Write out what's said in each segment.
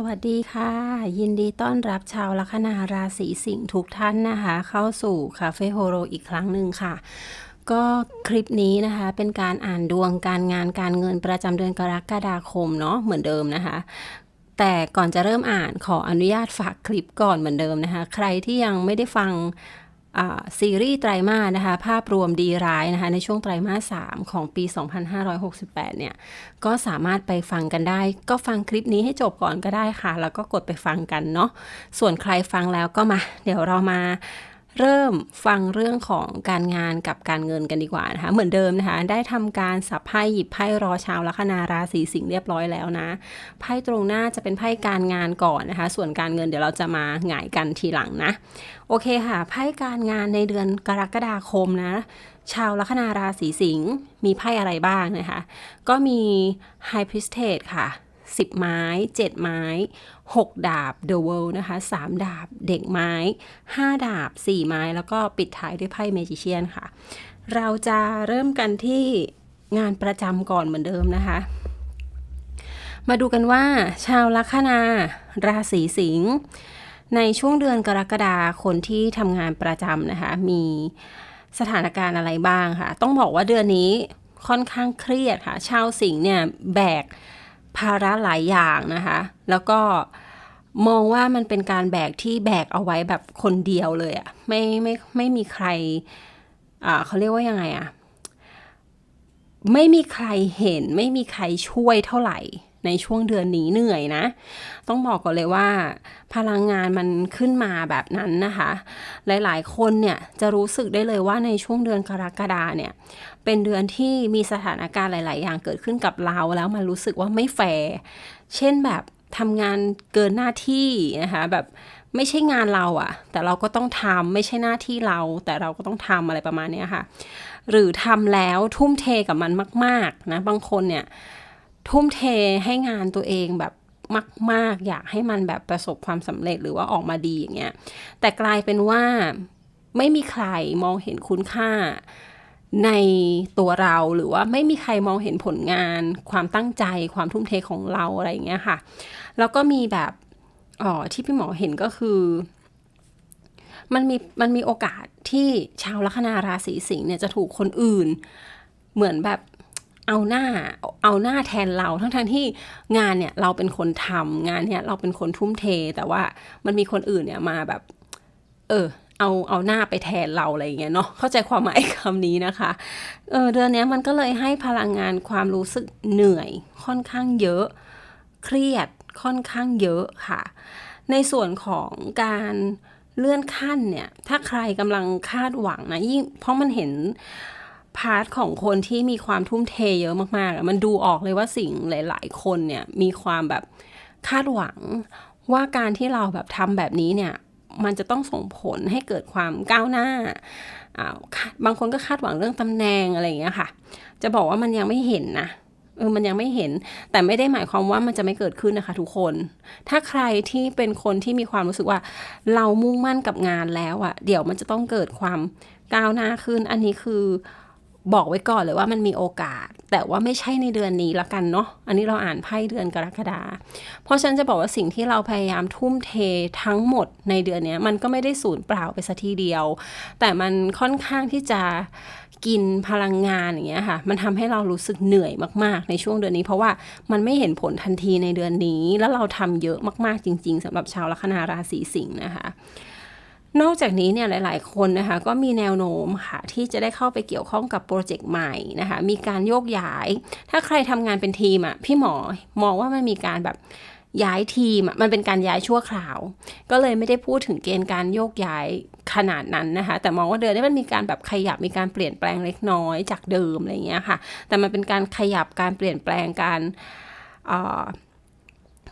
สวัสดีค่ะ ยินดีต้อนรับชาวลัคนาราศีสิงห์ทุกท่านนะคะ เข้าสู่คาเฟ่โฮโรอีกครั้งหนึ่งค่ะ ก็คลิปนี้นะคะ เป็นการอ่านดวงการงานการเงินประจำเดือนกรกฎาคมเนาะเหมือนเดิมนะคะ แต่ก่อนจะเริ่มอ่านขออนุญาตฝากคลิปก่อนเหมือนเดิมนะคะ ใครที่ยังไม่ได้ฟังซีรีส์ไตรมาสนะคะ ภาพรวมดีร้ายนะคะ ในช่วงไตรมาส 3 ของปี 2568 เนี่ย ก็สามารถไปฟังกันได้ ก็ฟังคลิปนี้ให้จบก่อนก็ได้ค่ะ แล้วก็กดไปฟังกันเนาะส่วนใครฟังแล้วก็มา เดี๋ยวเรามา เริ่มฟังเรื่องของการงานกับการเงินกันดีกว่านะคะ เหมือนเดิมนะคะ ได้ทำการสับไพ่หยิบไพ่รอชาวลัคนาราศีสิงห์เรียบร้อยแล้วนะไพ่ตรงหน้าจะเป็นไพ่การงานก่อนนะคะ ส่วนการเงินเดี๋ยวเราจะมาหงายกันทีหลังนะ โอเคค่ะไพ่การงานในเดือนกรกฎาคมนะชาวลัคนาราศีสิงห์มีไพ่อะไรบ้างนะคะ ก็มี High Priestess ค่ะ 10 ไม้ 7 ไม้ 6 ดาบ The World นะคะ 3 ดาบเด็กไม้ 5 ดาบ 4 ไม้ แล้วก็ปิดท้ายด้วยไพ่ Magician ค่ะ เราจะเริ่มกันที่งานประจำก่อนเหมือนเดิมนะคะ มาดูกันว่า ชาวลัคนาราศีสิงห์ในช่วงเดือนกรกฎาคนที่ทำงานประจำนะคะ มีสถานการณ์อะไรบ้างค่ะ ต้องบอกว่าเดือนนี้ค่อนข้างเครียดค่ะ ชาวสิงห์เนี่ยแบก ภาระหลายอย่างนะคะ แล้วก็มองว่ามันเป็นการแบกที่แบกเอาไว้แบบคนเดียวเลยอะไม่ไม่ไม่มีใครอ่าเขาเรียกว่ายังไงอะไม่มีใครเห็นไม่มีใครช่วยเท่าไหร่ในช่วงเดือนนี้เหนื่อยนะ ต้องบอกก่อนเลยว่า พลังงานมันขึ้นมาแบบนั้นนะคะ หลายๆ คนเนี่ยจะรู้สึกได้เลยว่าในช่วงเดือนกรกฎาเนี่ย เป็นเดือนที่มีสถานการณ์หลาย ๆ อย่างเกิดขึ้นกับเราแล้วมันรู้สึกว่าไม่แฟร์เช่นแบบทำงานเกินหน้าที่นะคะแบบไม่ใช่งานเราอะแต่เราก็ต้องทำไม่ใช่หน้าที่เรา แต่เราก็ต้องทำอะไรประมาณนี้ค่ะ หรือทำแล้วทุ่มเทกับมันมาก ๆ นะ บางคนเนี่ย ทุ่มเทให้งานตัวเองแบบมาก ๆ อยากให้มันแบบประสบความสำเร็จหรือว่าออกมาดีอย่างเงี้ยแต่กลายเป็นว่าไม่มีใครมองเห็นคุณค่า ในตัวเราหรือว่าไม่มีใครมองเห็นผลงาน ความตั้งใจความทุ่มเทของเราอะไรอย่างเงี้ยค่ะ แล้วก็มีแบบอ๋อที่พี่หมอเห็นก็คือ มันมีมันมีโอกาสที่ชาวลัคนาราศีสิงห์เนี่ยจะถูกคนอื่น เหมือนแบบเอาหน้าเอาหน้าแทนเราทั้งทั้งที่งานเนี่ยเราเป็นคนทำงานเนี่ยเราเป็นคนทุ่มเท แต่ว่ามันมีคนอื่นเนี่ยมาแบบ เออ เอาเอาหน้าไปแทนเราอะไรอย่างเงี้ยเนาะเข้าใจความหมายคำนี้นะคะเออเดือนนี้มันก็เลยให้พลังงานความรู้สึกเหนื่อยค่อนข้างเยอะ เครียดค่อนข้างเยอะค่ะ ในส่วนของการเลื่อนขั้นเนี่ย ถ้าใครกำลังคาดหวังนะยิ่งเพราะมันเห็นพาร์ทของคนที่มีความทุ่มเทเยอะมากๆอะมันดูออกเลยว่าสิ่งหลาย ๆ คนเนี่ยมีความแบบคาดหวังว่าการที่เราแบบทำแบบนี้เนี่ย มันจะต้องส่งผลให้เกิดความก้าวหน้าอ่าบางคนก็คาดหวังเรื่องตำแหน่งอะไรอย่างเงี้ยค่ะ จะบอกว่ามันยังไม่เห็นนะเออมันยังไม่เห็น แต่ไม่ได้หมายความว่ามันจะไม่เกิดขึ้นนะคะ ทุกคน ถ้าใครที่เป็นคนที่มีความรู้สึกว่า เรามุ่งมั่นกับงานแล้วอะเดี๋ยวมันจะต้องเกิดความก้าวหน้าขึ้น อันนี้คือ บอกไว้ก่อนเลยว่ามันมีโอกาส แต่ว่าไม่ใช่ในเดือนนี้ละกันเนาะอันนี้เราอ่านไพ่เดือนกรกฎาเพราะฉันจะบอกว่าสิ่งที่เราพยายามทุ่มเททั้งหมดในเดือนนี้มันก็ไม่ได้สูญเปล่าไปสัทีเดียว แต่มันค่อนข้างที่จะกินพลังงานอย่างเงี้ยค่ะ มันทำให้เรารู้สึกเหนื่อยมากๆ ในช่วงเดือนนี้ เพราะว่ามันไม่เห็นผลทันทีในเดือนนี้ แล้วเราทำเยอะมากๆจริง ๆสำหรับชาวลัคนาราศีสิงห์นะคะ นอกจากนี้เนี่ยหลาย ๆ คนนะคะก็มีแนวโน้มค่ะที่จะได้เข้าไปเกี่ยวข้องกับโปรเจกต์ใหม่นะคะมีการโยกย้าย ถ้าใครทำงานเป็นทีมอะ่ะพี่หมอมองว่ามันมีการแบบย้ายทีมอะมันเป็นการย้ายชั่วคราว ก็เลยไม่ได้พูดถึงเกณฑ์การโยกย้ายขนาดนั้นนะคะ แต่มองว่าเดือนนี้มันมีการแบบขยับมีการเปลี่ยนแปลงเล็กน้อยจากเดิมอะไรอย่างเงี้ยค่ะ แต่มันเป็นการขยับการเปลี่ยนแปลงการ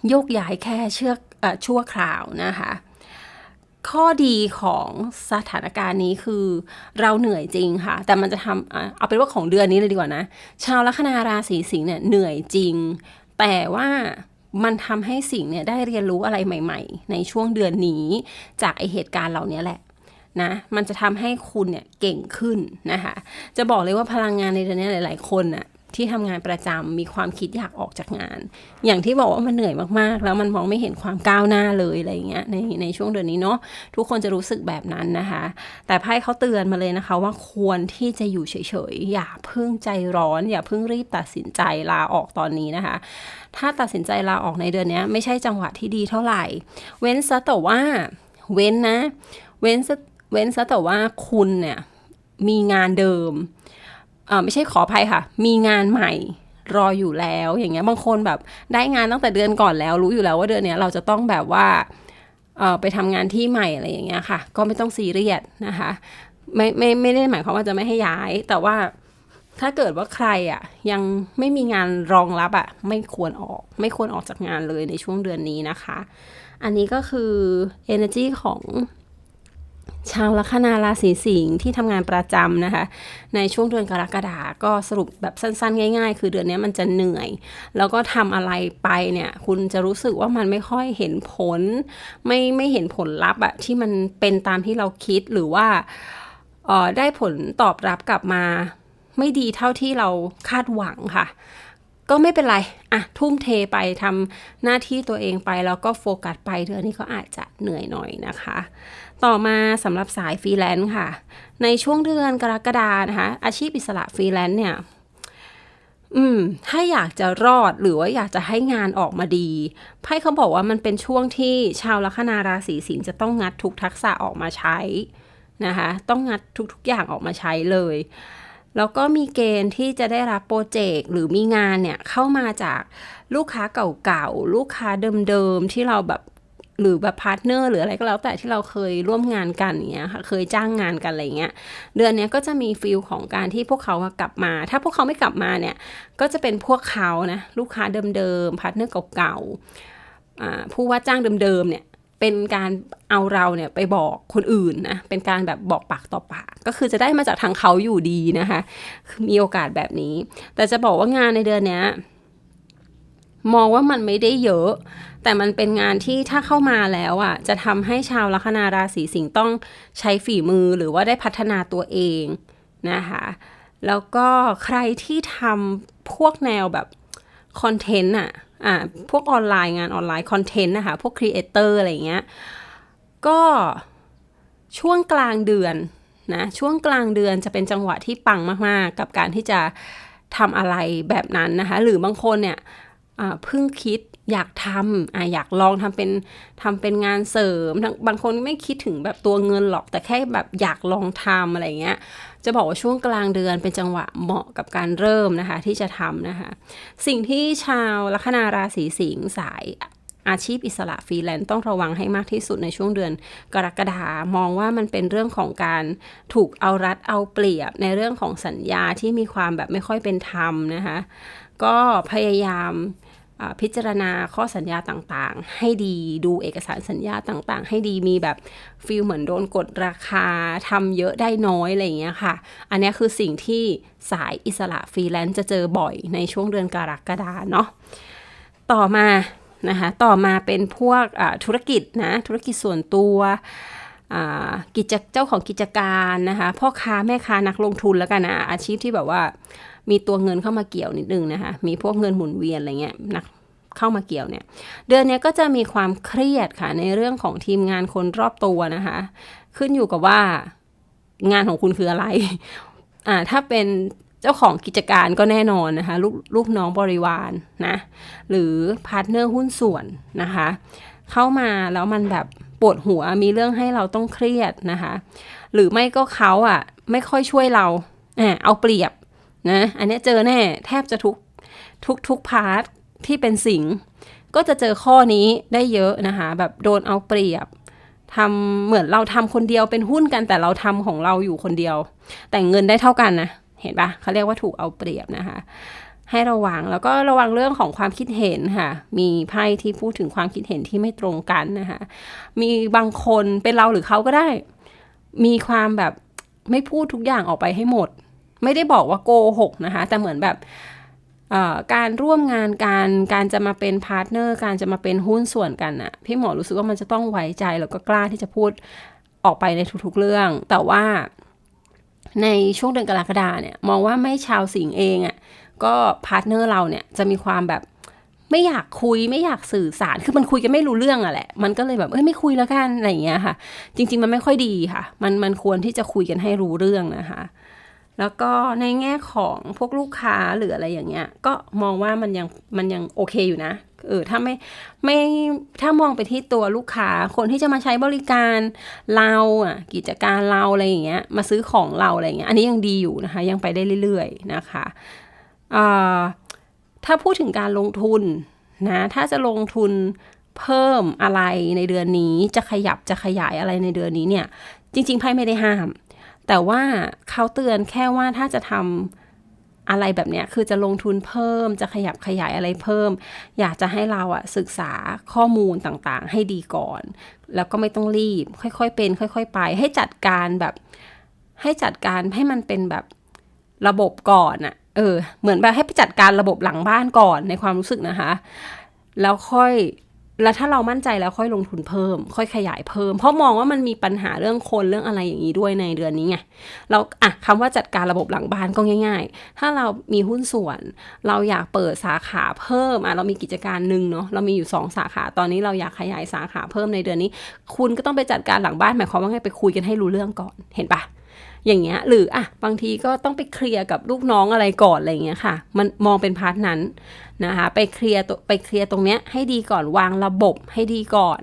โยกย้ายแค่เชือกอชั่วคราวนะคะ ข้อดีของสถานการณ์นี้คือ เราเหนื่อยจริงค่ะ แต่มันจะทำเอาเป็นว่าของเดือนนี้เลยดีกว่านะ ชาวลัคนาราศีสิงห์เนี่ยเหนื่อยจริง แต่ว่ามันทำให้สิ่งเนี่ยได้เรียนรู้อะไรใหม่ ๆ ในช่วงเดือนนี้ จากไอเหตุการณ์เหล่านี้แหละนะมันจะทำให้คุณเนี่ยเก่งขึ้นนะคะจะบอกเลยว่าพลังงานในเดือนนี้หลาย ๆ คนน่ะ ที่ทำงานประจำมีความคิดอยากออกจากงาน อย่างที่บอกว่ามันเหนื่อยมากๆ แล้วมันมองไม่เห็นความก้าวหน้าเลยอะไรเงี้ยในในช่วงเดือนนี้เนาะทุกคนจะรู้สึกแบบนั้นนะคะ แต่ไพ่เขาเตือนมาเลยนะคะ ว่าควรที่จะอยู่เฉยๆอย่าเพิ่งใจร้อน อย่าเพิ่งรีบตัดสินใจลาออกตอนนี้นะคะ ถ้าตัดสินใจลาออกในเดือนนี้ไม่ใช่จังหวะที่ดีเท่าไหร่ เว้นซะแต่ว่าเว้นนะ เว้นซะเว้นซะแต่ว่าคุณเนี่ยมีงานเดิม ไม่ใช่ขออภัยค่ะ มีงานใหม่รออยู่แล้ว อย่างเงี้ยบางคนแบบได้งานตั้งแต่เดือนก่อนแล้ว รู้อยู่แล้วว่าเดือนเนี้ยเราจะต้องแบบว่าไปทำงานที่ใหม่อะไรอย่างเงี้ยค่ะ ก็ไม่ต้องซีเรียสนะคะ ไม่ไม่ไม่ได้หมายความว่าจะไม่ให้ย้าย แต่ว่าถ้าเกิดว่าใครอะยังไม่มีงานรองรับอะไม่ควรออก ไม่ควรออกจากงานเลยในช่วงเดือนนี้นะคะ อันนี้ก็คือ energy ของ ชาวลัคนาราศีสิงห์ที่ทำงานประจำนะคะ ในช่วงเดือนกรกฎาก็สรุปแบบสั้นๆ ง่าย ๆ คือเดือนนี้มันจะเหนื่อย แล้วก็ทำอะไรไปเนี่ย คุณจะรู้สึกว่ามันไม่ค่อยเห็นผล ไม่ไม่เห็นผลลัพธ์อะที่มันเป็นตามที่เราคิดหรือว่าเออได้ผลตอบรับกลับมา ไม่ดีเท่าที่เราคาดหวังค่ะ ก็ไม่เป็นไรอะทุ่มเทไปทำหน้าที่ตัวเองไปแล้วก็โฟกัสไปเดือนนี้ก็อาจจะเหนื่อยหน่อยนะคะ ต่อมาสำหรับสายฟรีแลนซ์ค่ะ ในช่วงเดือนกรกฎานะคะอาชีพอิสระฟรีแลนซ์เนี่ยอืม ถ้าอยากจะรอดหรือว่าอยากจะให้งานออกมาดีไพ่เขาบอกว่ามันเป็นช่วงที่ชาวลัคนาราศีสิงห์จะต้องงัดทุกทักษะออกมาใช้นะคะ ต้องงัดทุกๆอย่างออกมาใช้เลย แล้วก็มีเกณฑ์ที่จะได้รับโปรเจกต์หรือมีงานเนี่ยเข้ามาจากลูกค้าเก่าๆ ลูกค้าเดิมๆ ที่เราแบบ หรือแบบพาร์ทเนอร์หรืออะไรก็แล้วแต่ที่เราเคยร่วมงานกันอย่างเงี้ยค่ะเคยจ้างงานกันอะไรเงี้ยเดือนเนี้ยก็จะมีฟิลของการที่พวกเขาอะกลับมา ถ้าพวกเขาไม่กลับมาเนี่ยก็จะเป็นพวกเขานะลูกค้าเดิมๆพาร์ทเนอร์เก่าๆผู้ว่าจ้างเดิมๆเนี่ยเป็นการเอาเราเนี่ยไปบอกคนอื่นนะเป็นการแบบบอกปากต่อปากก็คือจะได้มาจากทางเขาอยู่ดีนะคะมีโอกาสแบบนี้ แต่จะบอกว่างานในเดือนเนี้ยมองว่ามันไม่ได้เยอะ แต่มันเป็นงานที่ถ้าเข้ามาแล้วอะจะทำให้ชาวลัคนาราศีสิงห์ต้องใช้ฝีมือหรือว่าได้พัฒนาตัวเองนะคะแล้วก็ใครที่ทำพวกแนวแบบคอนเทนต์อะอ่าพวกออนไลน์งานออนไลน์คอนเทนต์นะคะพวกครีเอเตอร์อะไรเงี้ยก็ช่วงกลางเดือนนะช่วงกลางเดือนจะเป็นจังหวะที่ปังมาก ๆ กับการที่จะทำอะไรแบบนั้นนะคะ หรือบางคนเนี่ยเพิ่งคิด อยากทำอะอยากลองทำเป็นทำเป็นงานเสริมบางคนไม่คิดถึงแบบตัวเงินหรอกแต่แค่แบบอยากลองทำอะไรเงี้ย จะบอกว่าช่วงกลางเดือนเป็นจังหวะเหมาะกับการเริ่มนะคะ ที่จะทำนะคะ สิ่งที่ชาวลัคนาราศีสิงห์สายอาชีพอิสระฟรีแลนซ์ต้องระวังให้มากที่สุดในช่วงเดือนกรกฎามองว่ามันเป็นเรื่องของการถูกเอารัดเอาเปรียบในเรื่องของสัญญาที่มีความแบบไม่ค่อยเป็นธรรมนะคะ ก็พยายาม พิจารณาข้อสัญญาต่างๆ ให้ดีดูเอกสารสัญญาต่างๆ ให้ดีมีแบบฟีลเหมือนโดนกดราคาทำเยอะได้น้อยอะไรอย่างเงี้ยค่ะ อันนี้คือสิ่งที่สายอิสระฟรีแลนซ์จะเจอบ่อยในช่วงเดือนกรกฎาเนาะต่อมานะคะต่อมาเป็นพวกธุรกิจนะธุรกิจส่วนตัวกิจเจ้าของกิจการนะคะพ่อค้าแม่ค้านักลงทุนแล้วกันนะอาชีพที่แบบว่า มีตัวเงินเข้ามาเกี่ยวนิดนึงนะคะ มีพวกเงินหมุนเวียนอะไรเงี้ยนักเข้ามาเกี่ยวเนี่ย เดือนนี้ก็จะมีความเครียดค่ะในเรื่องของทีมงานคนรอบตัวนะคะ ขึ้นอยู่กับว่างานของคุณคืออะไร อ่า ถ้าเป็นเจ้าของกิจการก็แน่นอนนะคะ ลูกลูกน้องบริวารนนะหรือพาร์ทเนอร์หุ้นส่วนนะคะ เข้ามาแล้วมันแบบปวดหัวมีเรื่องให้เราต้องเครียดนะคะ หรือไม่ก็เขาอะ ไม่ค่อยช่วยเรา เอาเปรียบ นะอันนี้เจอแน่แทบจะทุกทุกทุกพาร์ทที่เป็นสิงก็จะเจอข้อนี้ได้เยอะนะคะแบบโดนเอาเปรียบทำเหมือนเราทำคนเดียวเป็นหุ้นกันแต่เราทำของเราอยู่คนเดียว แต่เงินได้เท่ากันนะเห็นปะเขาเรียกว่าถูกเอาเปรียบนะคะ ให้ระวังแล้วก็ระวังเรื่องของความคิดเห็นค่ะ มีไพ่ที่พูดถึงความคิดเห็นที่ไม่ตรงกันนะคะมีบางคนเป็นเราหรือเขาก็ได้ มีความแบบไม่พูดทุกอย่างออกไปให้หมด ไม่ได้บอกว่าโกหกนะคะ แต่เหมือนแบบการร่วมงานการการจะมาเป็นพาร์ทเนอร์การจะมาเป็นหุ้นส่วนกันอะพี่หมอรู้สึกว่ามันจะต้องไว้ใจแล้วก็กล้าที่จะพูดออกไปในทุกๆเรื่อง แต่ว่าในช่วงเดือนกรกฎาเนี่ยมองว่าไม่ชาวสิงเองอะ่ะก็พาร์ทเนอร์เราเนี่ยจะมีความแบบไม่อยากคุยไม่อยากสื่อสารคือมันคุยกันไม่รู้เรื่องอะแหละมันก็เลยแบบเอ้ยไม่คุยแล้วกันอะไรอย่างเงี้ยค่ะ จริง ๆ มันไม่ค่อยดีค่ะ มันมันควรที่จะคุยกันให้รู้เรื่องนะคะ แล้วก็ในแง่ของพวกลูกค้าหรืออะไรอย่างเงี้ย ก็มองว่ามันยังมันยังโอเคอยู่นะ เออถ้าไม่ไม่ถ้ามองไปที่ตัวลูกค้าคนที่จะมาใช้บริการเราอะกิจการเราอะไรอย่างเงี้ยมาซื้อของเราอะไรอย่างเงี้ยอันนี้ยังดีอยู่นะคะยังไปได้เรื่อยๆนะคะอ่าถ้าพูดถึงการลงทุนนะถ้าจะลงทุนเพิ่มอะไรในเดือนนี้จะขยับจะขยายอะไรในเดือนนี้เนี่ย จริงๆไพ่ไม่ได้ห้าม แต่ว่าเขาเตือนแค่ว่าถ้าจะทำอะไรแบบเนี้ยคือจะลงทุนเพิ่มจะขยับขยายอะไรเพิ่ม อยากจะให้เราอะศึกษาข้อมูลต่างๆ ให้ดีก่อน แล้วก็ไม่ต้องรีบ ค่อยๆเป็น ค่อย ๆ ไป ให้จัดการแบบ ให้จัดการให้มันเป็นแบบระบบก่อนอะเออ เหมือนแบบให้ไปจัดการระบบหลังบ้านก่อนในความรู้สึกนะคะ แล้วค่อย แล้วถ้าเรามั่นใจแล้วค่อยลงทุนเพิ่ม ค่อยขยายเพิ่ม เพราะมองว่ามันมีปัญหาเรื่องคนเรื่องอะไรอย่างนี้ด้วยในเดือนนี้ไงเราอะคำว่าจัดการระบบหลังบ้านก็ง่าย ๆ ถ้าเรามีหุ้นส่วน เราอยากเปิดสาขาเพิ่มอะเรามีกิจการหนึ่งเนาะเรามีอยู่สองสาขาตอนนี้เราอยากขยายสาขาเพิ่มในเดือนนี้ คุณก็ต้องไปจัดการหลังบ้านหมายความว่าไงไปคุยกันให้รู้เรื่องก่อนเห็นปะ อย่างเงี้ยหรืออะบางทีก็ต้องไปเคลียร์กับลูกน้องอะไรก่อนอะไรเงี้ยค่ะ มันมองเป็นพาร์ทนั้นนะคะไปเคลียร์ตัวไปเคลียร์ตรงเนี้ยให้ดีก่อนวางระบบให้ดีก่อน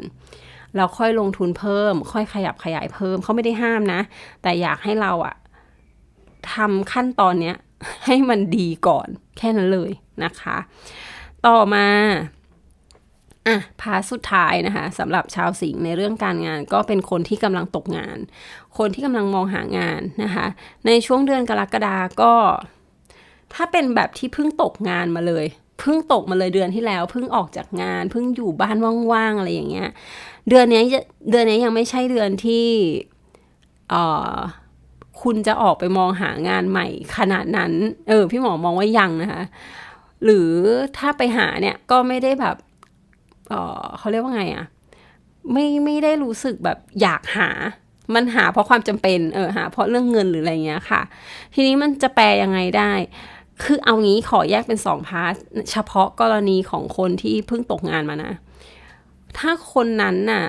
เราค่อยลงทุนเพิ่ม ค่อยขยับขยายเพิ่มเขาไม่ได้ห้ามนะ แต่อยากให้เราอะทำขั้นตอนเนี้ยให้มันดีก่อนแค่นั้นเลยนะคะ ต่อมาอะพาสุดท้ายนะคะสำหรับชาวสิงห์ในเรื่องการงานก็เป็นคนที่กำลังตกงาน คนที่กำลังมองหางานนะคะ ในช่วงเดือนกรกฎาก็ ถ้าเป็นแบบที่เพิ่งตกงานมาเลยเพิ่งตกมาเลยเดือนที่แล้วเพิ่งออกจากงานเพิ่งอยู่บ้านว่างๆอะไรอย่างเงี้ย เดือนนี้เดือนนี้ยังไม่ใช่เดือนที่เอ่อคุณจะออกไปมองหางานใหม่ขนาดนั้น เออ พี่หมอมองว่ายังนะคะ หรือถ้าไปหาเนี่ยก็ไม่ได้แบบ เออเขาเรียกว่าไงอะไม่ไม่ได้รู้สึกแบบอยากหา มันหาเพราะความจำเป็นเออหาเพราะเรื่องเงินหรืออะไรเงี้ยค่ะ ทีนี้มันจะแปลยังไงได้ คือเอางี้ขอแยกเป็นสองพาร์ทเฉพาะกรณีของคนที่เพิ่งตกงานมานะ ถ้าคนนั้นน่ะ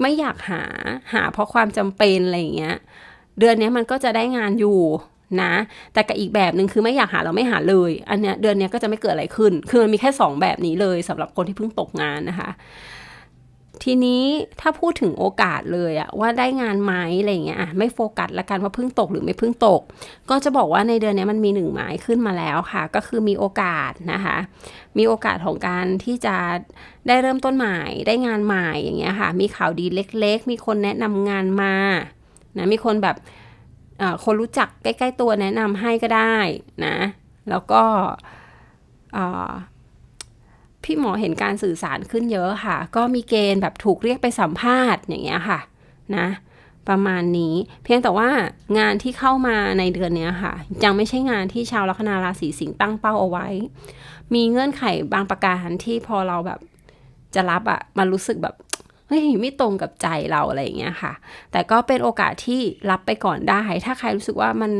ไม่อยากหาหาเพราะความจำเป็นอะไรเงี้ย เดือนนี้มันก็จะได้งานอยู่นะ แต่กับอีกแบบหนึ่งคือไม่อยากหาเราไม่หาเลย อันเนี้ยเดือนนี้ก็จะไม่เกิดอะไรขึ้น คือมันมีแค่สองแบบนี้เลยสำหรับคนที่เพิ่งตกงานนะคะ ทีนี้ถ้าพูดถึงโอกาสเลยอะว่าได้งานไหมอะไรเงี้ยไม่โฟกัสละกันว่าเพิ่งตกหรือไม่เพิ่งตก ก็จะบอกว่าในเดือนนี้มันมีหนึ่งหมายขึ้นมาแล้วค่ะ ก็คือมีโอกาสนะคะ มีโอกาสของการที่จะได้เริ่มต้นใหม่ได้งานใหม่อย่างเงี้ยค่ะ มีข่าวดีเล็ก ๆ มีคนแนะนำงานมานะมีคนแบบคนรู้จักใกล้ ๆ ตัวแนะนำให้ก็ได้นะ แล้วก็ พี่หมอเห็นการสื่อสารขึ้นเยอะค่ะ ก็มีเกณฑ์แบบถูกเรียกไปสัมภาษณ์อย่างเงี้ยค่ะนะประมาณนี้ เพียงแต่ว่างานที่เข้ามาในเดือนนี้ค่ะ ยังไม่ใช่งานที่ชาวลัคนาราศีสิงห์ตั้งเป้าเอาไว้ มีเงื่อนไขบางประการที่พอเราแบบจะรับอะมันรู้สึกแบบ เฮ้ยไม่ตรงกับใจเราอะไรอย่างเงี้ยค่ะ แต่ก็เป็นโอกาสที่รับไปก่อนได้ ถ้าใครรู้สึกว่ามัน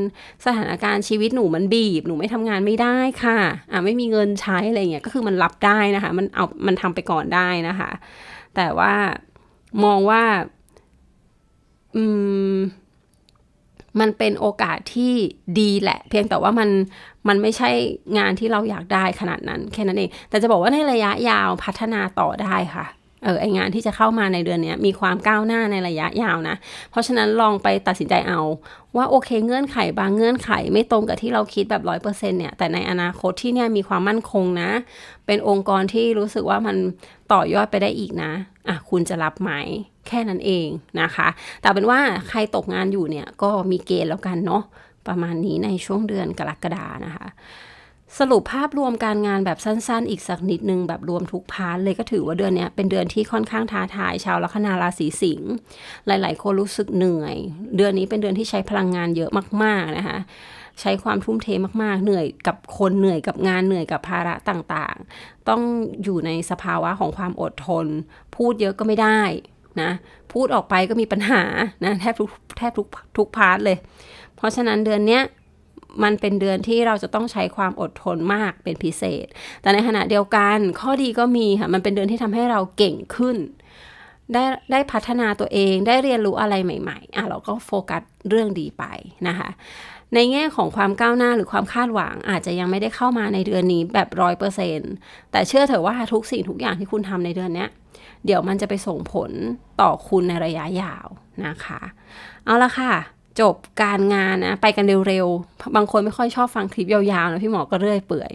สถานการณ์ชีวิตหนูมันบีบ หนูไม่ทำงานไม่ได้ค่ะอ่าไม่มีเงินใช้อะไรเงี้ยก็คือมันรับได้นะคะ มันเอามันทำไปก่อนได้นะคะ แต่ว่ามองว่าอืมมันเป็นโอกาสที่ดีแหละ เพียงแต่ว่ามันมันไม่ใช่งานที่เราอยากได้ขนาดนั้นแค่นั้นเอง แต่จะบอกว่าในระยะยาวพัฒนาต่อได้ค่ะ เออไองานที่จะเข้ามาในเดือนนี้มีความก้าวหน้าในระยะยาวนะ เพราะฉะนั้นลองไปตัดสินใจเอาว่าโอเคเงื่อนไขบางเงื่อนไขไม่ตรงกับที่เราคิดแบบร้อยเปอร์เซ็นเนี่ยแต่ในอนาคตที่เนี่ยมีความมั่นคงนะ เป็นองค์กรที่รู้สึกว่ามันต่อยอดไปได้อีกนะอะคุณจะรับไหมแค่นั้นเองนะคะ แต่เป็นว่าใครตกงานอยู่เนี่ยก็มีเกณฑ์แล้วกันเนาะประมาณนี้ในช่วงเดือนกรกฎานะคะ สรุปภาพรวมการงานแบบสั้นๆ อีกสักนิดนึงแบบรวมทุกพาร์ทเลยก็ถือว่าเดือนนี้เป็นเดือนที่ค่อนข้างท้าทาย ชาวลัคนาราศีสิงห์หลายๆ คนรู้สึกเหนื่อย เดือนนี้เป็นเดือนที่ใช้พลังงานเยอะมากๆนะคะใช้ความทุ่มเทมากๆ เหนื่อยกับคนเหนื่อยกับงานเหนื่อยกับภาระต่างๆ ต้องอยู่ในสภาวะของความอดทน พูดเยอะก็ไม่ได้นะพูดออกไปก็มีปัญหานะแทบทุกแทบทุกทุกพาร์ทเลย เพราะฉะนั้นเดือนเนี้ย มันเป็นเดือนที่เราจะต้องใช้ความอดทนมากเป็นพิเศษ แต่ในขณะเดียวกันข้อดีก็มีค่ะ มันเป็นเดือนที่ทำให้เราเก่งขึ้น ได้ได้พัฒนาตัวเองได้เรียนรู้อะไรใหม่ ๆ อะเราก็โฟกัสเรื่องดีไปนะคะในแง่ของความก้าวหน้าหรือความคาดหวังอาจจะยังไม่ได้เข้ามาในเดือนนี้แบบร้อยเปอร์เซ็นแต่เชื่อเถอะว่าทุกสิ่งทุกอย่างที่คุณทำในเดือนนี้เดี๋ยวมันจะไปส่งผลต่อคุณในระยะยาวนะคะ เอาละค่ะ จบการงานนะไปกันเร็วๆ บางคนไม่ค่อยชอบฟังคลิปยาวๆนะพี่หมอก็เรื่อยเปื่อย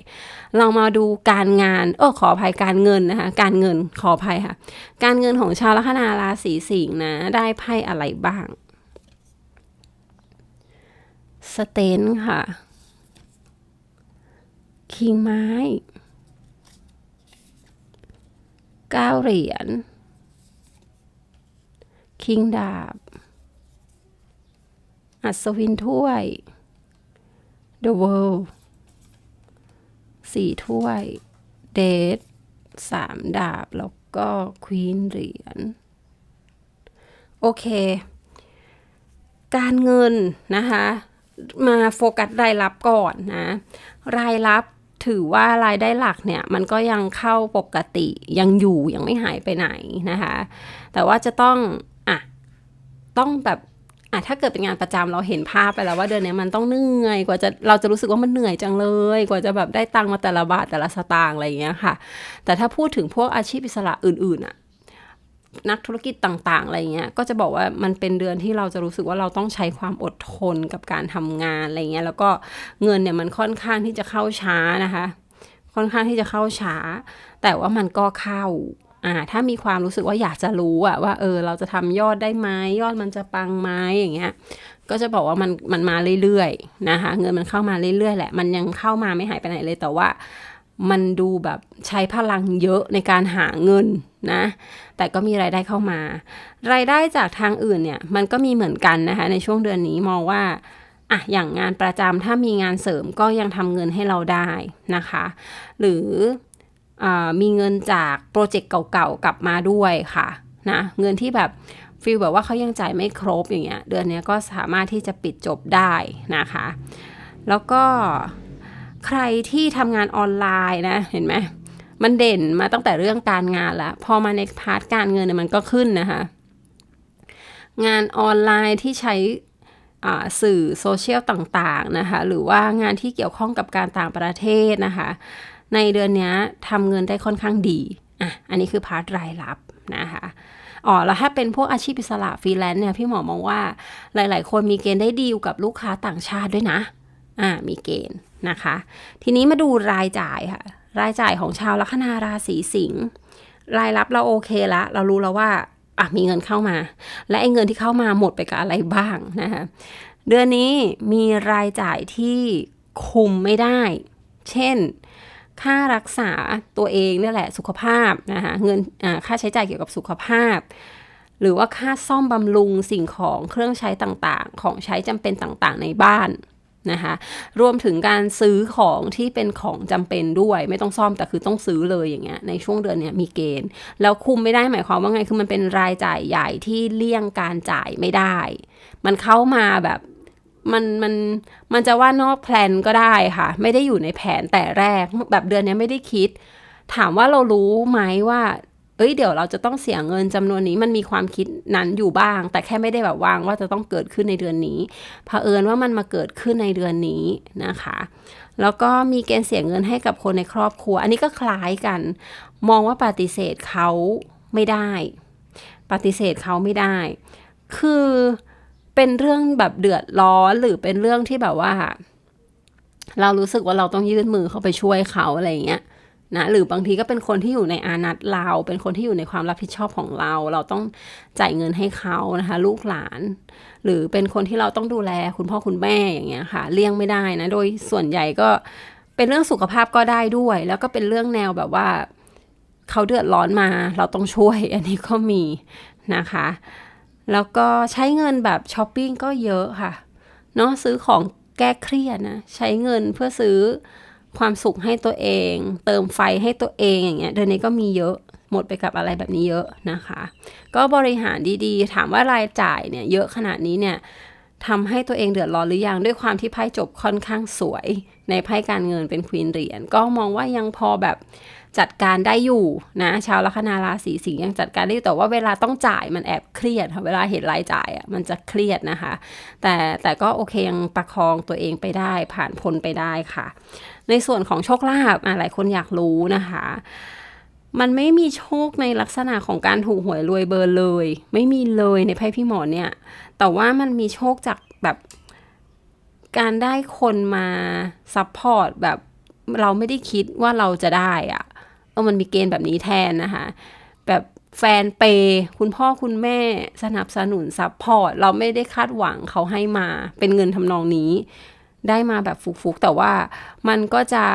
เรามาดูการงานเออขออภัยการเงินนะคะ การเงินขออภัยค่ะ การเงินของชาวลัคนาราศีสิงห์นะได้ไพ่อะไรบ้างสเตนค่ะ คิงไม้เก้าเหรียญคิงดาบ อัศวินถ้วย The World สี่ถ้วย เดทสามดาบ แล้วก็ควีนเหรียญ โอเค การเงินนะคะ มาโฟกัสรายรับก่อนนะ รายรับถือว่ารายได้หลักเนี่ยมันก็ยังเข้าปกติยังอยู่ยังไม่หายไปไหนนะคะ แต่ว่าจะต้องอะต้องแบบ อะถ้าเกิดเป็นงานประจำเราเห็นภาพไปแล้วว่าเดือนนี้มันต้องเหนื่อย กว่าจะเราจะรู้สึกว่ามันเหนื่อยจังเลย กว่าจะแบบได้ตังค์มาแต่ละบาทแต่ละสตางค์อะไรอย่างเงี้ยค่ะ แต่ถ้าพูดถึงพวกอาชีพอิสระอื่นๆอะนักธุรกิจต่างๆ อะไรเงี้ย ก็จะบอกว่ามันเป็นเดือนที่เราจะรู้สึกว่าเราต้องใช้ความอดทนกับการทำงานอะไรเงี้ย แล้วก็เงินเนี่ยมันค่อนข้างที่จะเข้าช้านะคะ ค่อนข้างที่จะเข้าช้า แต่ว่ามันก็เข้า อ่าถ้ามีความรู้สึกว่าอยากจะรู้อะว่าเออเราจะทำยอดได้ไหมยอดมันจะปังไหมอย่างเงี้ยก็จะบอกว่ามันมันมาเรื่อยๆนะคะ เงินมันเข้ามาเรื่อยๆแหละ มันยังเข้ามาไม่หายไปไหนเลยแต่ว่ามันดูแบบใช้พลังเยอะในการหาเงินนะ แต่ก็มีรายได้เข้ามา รายได้จากทางอื่นเนี่ย มันก็มีเหมือนกันนะคะ ในช่วงเดือนนี้มองว่าอะอย่างงานประจำถ้ามีงานเสริมก็ยังทำเงินให้เราได้นะคะ หรือ มีเงินจากโปรเจกต์เก่าๆกลับมาด้วยค่ะนะเงินที่แบบฟีลแบบว่าเขายังจ่ายไม่ครบอย่างเงี้ยเดือนนี้ก็สามารถที่จะปิดจบได้นะคะ แล้วก็ใครที่ทำงานออนไลน์นะเห็นไหมมันเด่นมาตั้งแต่เรื่องการงานแล้วพอมาในพาร์ทการเงินเนี่ยมันก็ขึ้นนะคะ งานออนไลน์ที่ใช้สื่อโซเชียลต่างๆนะคะ หรือว่างานที่เกี่ยวข้องกับการต่างประเทศนะคะ ในเดือนนี้ทำเงินได้ค่อนข้างดีอะอันนี้คือพาร์ทรายรับนะคะอ๋อแล้วถ้าเป็นพวกอาชีพอิสระฟรีแลนซ์เนี่ยพี่หมอมองว่าหลาย ๆ คนมีเกณฑ์ได้ดีลกับลูกค้าต่างชาติด้วยนะอ่ามีเกณฑ์นะคะ ทีนี้มาดูรายจ่ายค่ะรายจ่ายของชาวลัคนาราศีสิงห์รายรับเราโอเคละเรารู้แล้วว่าอะมีเงินเข้ามา และไอ้เงินที่เข้ามาหมดไปกับอะไรบ้างนะคะเดือนนี้มีรายจ่ายที่คุมไม่ได้ เช่น ค่ารักษาตัวเองเนี่ยแหละสุขภาพนะคะเงินค่าใช้จ่ายเกี่ยวกับสุขภาพ หรือว่าค่าซ่อมบำรุงสิ่งของเครื่องใช้ต่างๆ ของใช้จำเป็นต่างๆ ในบ้านนะคะรวมถึงการซื้อของที่เป็นของจำเป็นด้วย ไม่ต้องซ่อมแต่คือต้องซื้อเลยอย่างเงี้ยในช่วงเดือนเนี้ยมีเกณฑ์ แล้วคุมไม่ได้หมายความว่าไงคือมันเป็นรายจ่ายใหญ่ที่เลี่ยงการจ่ายไม่ได้ มันเข้ามาแบบ มันมันมันจะว่านอกแพลนก็ได้ค่ะ ไม่ได้อยู่ในแผนแต่แรกแบบเดือนนี้ไม่ได้คิด ถามว่าเรารู้ไหมว่า เอ้ยเดี๋ยวเราจะต้องเสียเงินจำนวนนี้มันมีความคิดนั้นอยู่บ้าง แต่แค่ไม่ได้แบบวางว่าจะต้องเกิดขึ้นในเดือนนี้เผอิญว่ามันมาเกิดขึ้นในเดือนนี้นะคะ แล้วก็มีเกณฑ์เสียเงินให้กับคนในครอบครัว อันนี้ก็คล้ายกัน มองว่าปฏิเสธเขาไม่ได้ ปฏิเสธเขาไม่ได้ คือ เป็นเรื่องแบบเดือดร้อนหรือเป็นเรื่องที่แบบว่า เรารู้สึกว่าเราต้องยื่นมือเข้าไปช่วยเขาอะไรเงี้ยนะหรือบางทีก็เป็นคนที่อยู่ในอานัตเรา เป็นคนที่อยู่ในความรับผิดชอบของเรา เราต้องจ่ายเงินให้เขานะคะ ลูกหลาน หรือเป็นคนที่เราต้องดูแลคุณพ่อคุณแม่อย่างเงี้ยค่ะ เลี่ยงไม่ได้นะ โดยส่วนใหญ่ก็เป็นเรื่องสุขภาพก็ได้ด้วย แล้วก็เป็นเรื่องแนวแบบว่าเขาเดือดร้อนมา เราต้องช่วยอันนี้ก็มีนะคะ แล้วก็ใช้เงินแบบช้อปปิ้งก็เยอะค่ะเนาะซื้อของแก้เครียดนะ ใช้เงินเพื่อซื้อความสุขให้ตัวเอง เติมไฟให้ตัวเองอย่างเงี้ยเดือนนี้ก็มีเยอะหมดไปกับอะไรแบบนี้เยอะนะคะ ก็บริหารดีๆ ถามว่ารายจ่ายเนี่ยเยอะขนาดนี้เนี่ยทำให้ตัวเองเดือดร้อนหรือยังด้วยความที่ไพ่จบค่อนข้างสวย ในไพ่การเงินเป็นควีนเหรียญก็มองว่ายังพอแบบ จัดการได้อยู่นะชาวลัคนาราศีสิงห์ยังจัดการได้อยู่แต่ว่าเวลาต้องจ่ายมันแอบเครียดค่ะเวลาเห็นรายจ่ายอะมันจะเครียดนะคะ แต่แต่ก็โอเคยังประคองตัวเองไปได้ผ่านพ้นไปได้ค่ะ ในส่วนของโชคลาภหลายคนอยากรู้นะคะมันไม่มีโชคในลักษณะของการถูกหวยรวยเบอร์เลย ไม่มีเลยในไพ่พี่หมอเนี่ย แต่ว่ามันมีโชคจากแบบการได้คนมาซัพพอร์ตแบบเราไม่ได้คิดว่าเราจะได้อะ เออมันมีเกณฑ์แบบนี้แทนนะคะแบบแฟนเปย์คุณพ่อคุณแม่สนับสนุนซัพพอร์ตเราไม่ได้คาดหวังเขาให้มา เป็นเงินทำนองนี้ ได้มาแบบฟุกๆ แต่ว่ามันก็จะ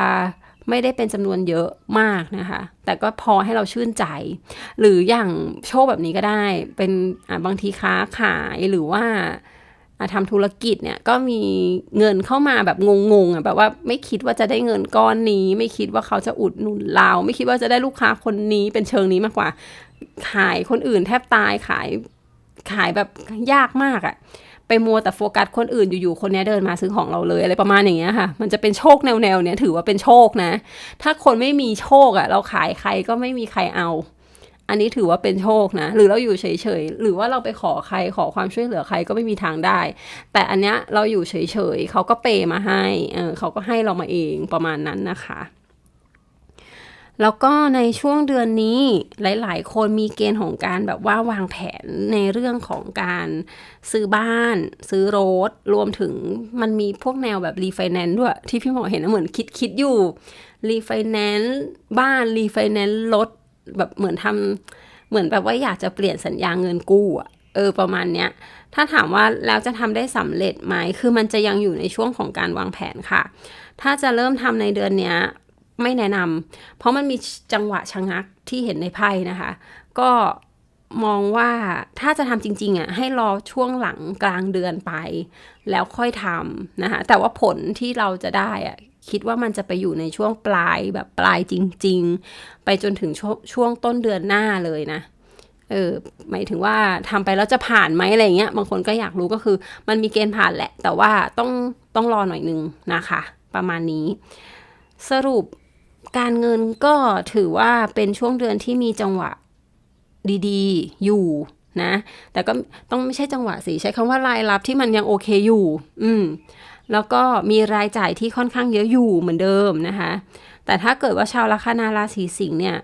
ไม่ได้เป็นจำนวนเยอะมากนะคะ แต่ก็พอให้เราชื่นใจ หรืออย่างโชคแบบนี้ก็ได้ เป็นบางทีค้าขายหรือว่า ทำธุรกิจเนี่ยก็มีเงินเข้ามาแบบงงๆอะแบบว่าไม่คิดว่าจะได้เงินก้อนนี้ ไม่คิดว่าเขาจะอุดหนุนเรา ไม่คิดว่าจะได้ลูกค้าคนนี้เป็นเชิงนี้มากกว่า ขายคนอื่นแทบตายขายขายแบบยากมากอะ่ะไปมัวแต่โฟกัสคนอื่นอยู่ๆคนนี้เดินมาซื้อของเราเลยอะไรประมาณอย่างเงี้ยค่ะ มันจะเป็นโชคแนวๆเนี้ยถือว่าเป็นโชคนะ ถ้าคนไม่มีโชคอะ่ะ เราขายใครก็ไม่มีใครเอา อันนี้ถือว่าเป็นโชคนะ หรือเราอยู่เฉยๆ หรือว่าเราไปขอใครขอความช่วยเหลือใครก็ไม่มีทางได้ แต่อันเนี้ยเราอยู่เฉยๆเขาก็เปมาให้เออเขาก็ให้เรามาเองประมาณนั้นนะคะแล้วก็ในช่วงเดือนนี้หลาย ๆ คนมีเกณฑ์ของการแบบว่าวางแผนในเรื่องของการซื้อบ้าน ซื้อรถ รวมถึงมันมีพวกแนวแบบรีไฟแนนซ์ด้วย ที่พี่หมอเห็นนะเหมือนคิดคิดอยู่รีไฟแนนซ์บ้านรีไฟแนนซ์รถ แบบเหมือนทำเหมือนแบบว่าอยากจะเปลี่ยนสัญญาเงินกู้อะเออประมาณเนี้ย ถ้าถามว่าแล้วจะทำได้สำเร็จไหม คือมันจะยังอยู่ในช่วงของการวางแผนค่ะ ถ้าจะเริ่มทำในเดือนเนี้ยไม่แนะนำเพราะมันมีจังหวะชะงักที่เห็นในไพ่นะคะ ก็มองว่าถ้าจะทำจริงๆอะให้รอช่วงหลังกลางเดือนไป แล้วค่อยทำนะคะแต่ว่าผลที่เราจะได้อะ คิดว่ามันจะไปอยู่ในช่วงปลายแบบปลายจริง ๆ ไปจนถึงชช่วงต้นเดือนหน้าเลยนะเออหมายถึงว่าทำไปแล้วจะผ่านไหมอะไรเงี้ยบางคนก็อยากรู้ก็คือ มันมีเกณฑ์ผ่านแหละ แต่ว่าต้องต้องรอหน่อยนึงนะคะ ประมาณนี้ สรุปการเงินก็ถือว่าเป็นช่วงเดือนที่มีจังหวะดีๆ อยู่นะ แต่ก็ต้องไม่ใช่จังหวะสิใช้คำว่ารายรับที่มันยังโอเคอยู่ อืม แล้วก็มีรายจ่ายที่ค่อนข้างเยอะอยู่เหมือนเดิมนะคะ แต่ถ้าเกิดว่าชาวลัคนาราศีสิงห์เนี่ย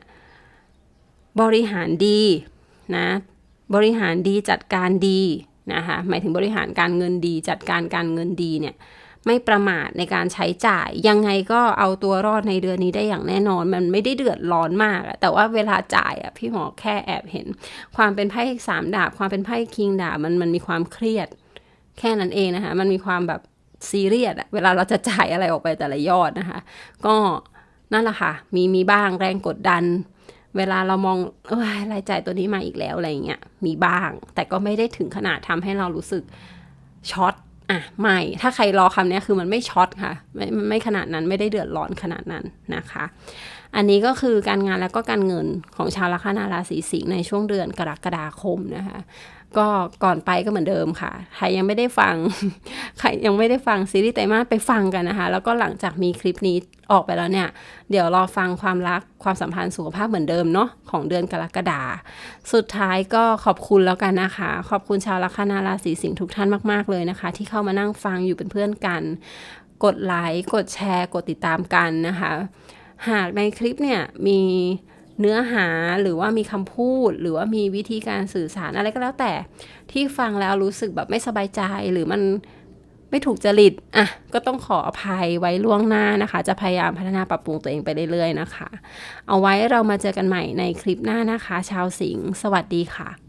บริหารดีนะบริหารดีจัดการดีนะคะหมายถึงบริหารการเงินดี จัดการการเงินดีเนี่ยไม่ประมาทในการใช้จ่าย ยังไงก็เอาตัวรอดในเดือนนี้ได้อย่างแน่นอน มันไม่ได้เดือดร้อนมาก แต่ว่าเวลาจ่ายอะพี่หมอแค่แอบเห็น ความเป็นไพ่สามดาบ ความเป็นไพ่คิงดาบมันมันมีความเครียด แค่นั้นเองนะคะ มันมีความแบบ ซีเรียสเวลาเราจะจ่ายอะไรออกไปแต่ละยอดนะคะ ก็นั่นแหละค่ะ มีมีบ้างแรงกดดัน เวลาเรามองรายจ่ายตัวนี้มาอีกแล้วอะไรเงี้ยมีบ้าง แต่ก็ไม่ได้ถึงขนาดทำให้เรารู้สึกช็อตอะไม่ถ้าใครรอคำนี้คือมันไม่ช็อตค่ะไม่ไม่ขนาดนั้นไม่ได้เดือดร้อนขนาดนั้นนะคะ อันนี้ก็คือการงานแล้วก็การเงินของชาวลัคนาราศีสิงห์ในช่วงเดือนกรกฎาคมนะคะ ก็ก่อนไปก็เหมือนเดิมค่ะ ใครยังไม่ได้ฟัง ใครยังไม่ได้ฟังซีรีส์ไตมาสไปฟังกันนะคะ แล้วก็หลังจากมีคลิปนี้ออกไปแล้วเนี่ย เดี๋ยวรอฟังความรักความสัมพันธ์สุขภาพเหมือนเดิมเนาะของเดือนกรกฎาสุดท้ายก็ขอบคุณแล้วกันนะคะ ขอบคุณชาวลัคนาราศีสิงห์ทุกท่านมากๆเลยนะคะ ที่เข้ามานั่งฟังอยู่เป็นเพื่อนกัน กดไลค์กดแชร์ กดติดตามกันนะคะ หากในคลิปเนี่ยมี เนื้อหาหรือว่ามีคำพูด หรือว่ามีวิธีการสื่อสารอะไรก็แล้วแต่ ที่ฟังแล้วรู้สึกแบบไม่สบายใจหรือมันไม่ถูกจริตอะก็ต้องขออภัยไว้ล่วงหน้านะคะ จะพยายามพัฒนาปรับปรุงตัวเองไปเรื่อยๆนะคะ เอาไว้เรามาเจอกันใหม่ในคลิปหน้านะคะ ชาวสิงสวัสดีค่ะ